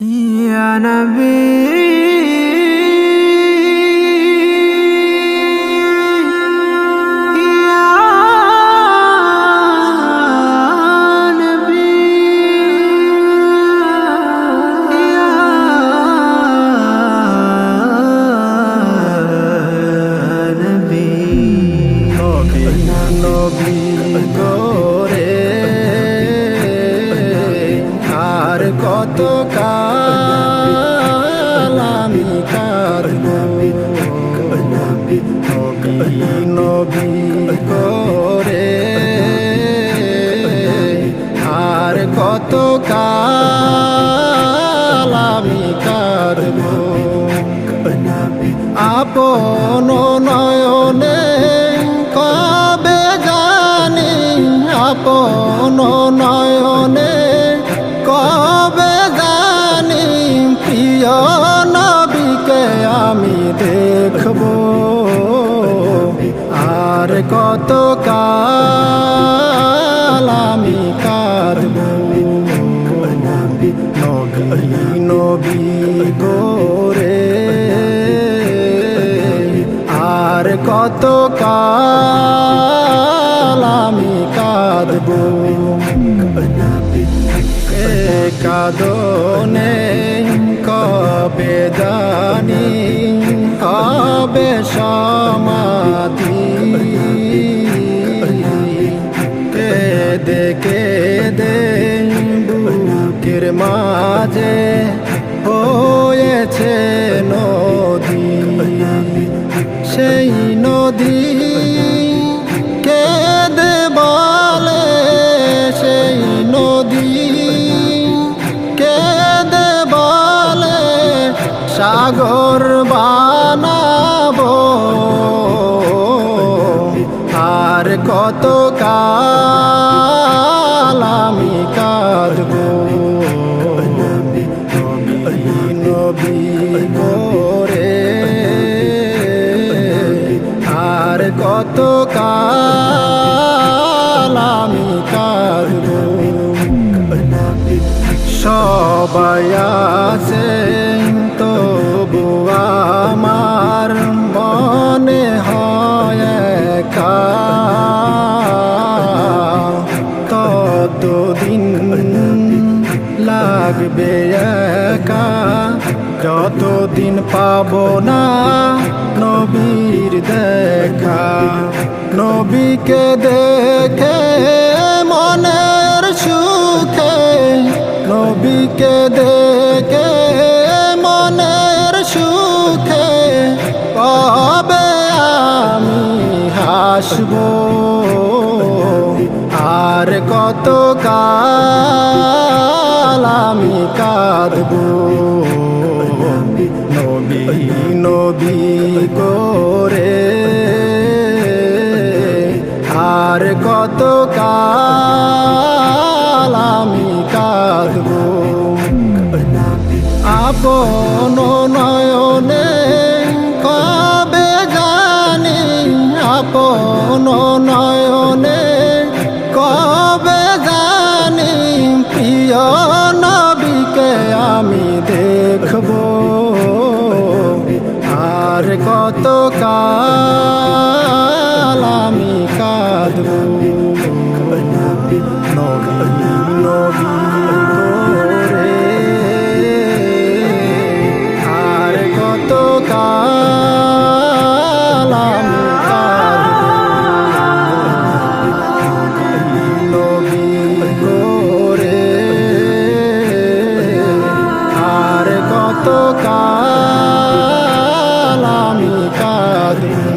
Ya Nabi. কত কাল আমি কাঁদব। আপন নয়নে কবে জানি? আপন নয়নে কবে জানি? প্রিয় নবীকে আমি দেখব। আর কত কাল নবী করে আর কত কাল আমি কাঁদব? কাদনে কবে জানি কবে সমাধি? কেদে বুকের মাঝে হয়েছে নদী। সেই নদী কেদে বলে, সেই নদী কেদে বলে, সাগর বানাবো। আর কত কাল আমি কাঁদব। কত কাল আমি কাঁদব। সবাই আছে যতদিন পাবো না। নবীর দেখা, নবীকে দেখে মনের সুখে, নবীকে দেখে মনের সুখে কবে আমি হাসব। আর কত কাল আমি কাঁদব। নবী নবী করে। আর কত কাল আমি কাঁদব? আপন নয়নে কবে জানি? আপন নয়নে কবে জানি? প্রিয় নবীকে আমি দেখব। আর কত কাল আমি কাঁদব